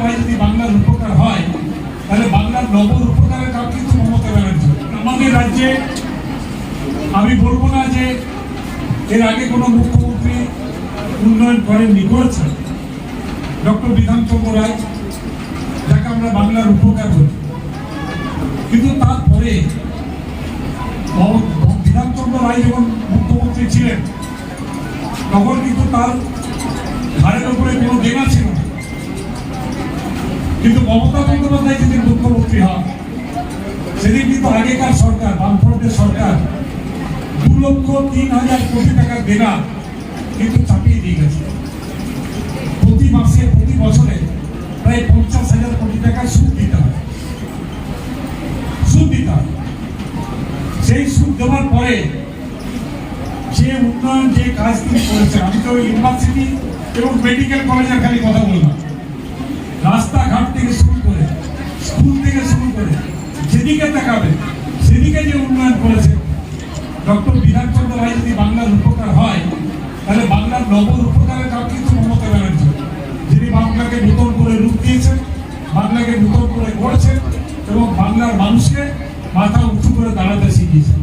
রায় যদি বাংলার উপকার হয়, তাহলে বাংলার নব উপকারের কাজ কিন্তু মমতা ব্যানার্জি। আমাদের রাজ্যে, আমি বলব না যে এর আগে কোনো মুখ্যমন্ত্রী উন্নয়ন করেননি, করেছেন। ডক্টর বিধানচন্দ্র রায়, যাকে আমরা বাংলার উপকার বলি। কিন্তু তারপরে বিধানচন্দ্র রায় যখন মুখ্যমন্ত্রী ছিলেন, তখন কিন্তু তার ঘাড়ের উপরে কোনো দেনা ছিল না। কিন্তু মমতা বন্দ্যোপাধ্যায় যেদিন মুখ্যমন্ত্রী হন, সেদিন কিন্তু আগেকার সরকার, বামফ্রন্টের সরকার দু লক্ষ তিন হাজার কোটি টাকার দেনা কিন্তু চাপিয়ে দিয়ে গেছে। প্রতি মাসে, প্রতি বছরে প্রায় পঞ্চাশ হাজার কোটি টাকা সুদ দিতে হয়। সুদ দিতে হয়। সেই সুদ দেওয়ার পরে যে উন্নয়ন যে কাজ তিনি আমি তো ইউনিভার্সিটি এবং মেডিকেল কলেজের খালি কথা বললাম যেদিকে তাকাবে। সেদিকে যে উন্নয়ন করেছে, ডক্টর বিধানচন্দ্র রায় যদি বাংলার উপকার হয়, তাহলে বাংলার নব উপকারের কাজ কিন্তু মমতা ব্যানার্জি। যিনি বাংলাকে নূতন করে রূপ দিয়েছেন, বাংলাকে নূতন করে গড়েছেন এবং বাংলার মানুষকে মাথা উঁচু করে দাঁড়াতে শিখিয়েছেন।